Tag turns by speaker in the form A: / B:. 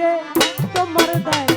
A: ভিড়ে তোমার দায়।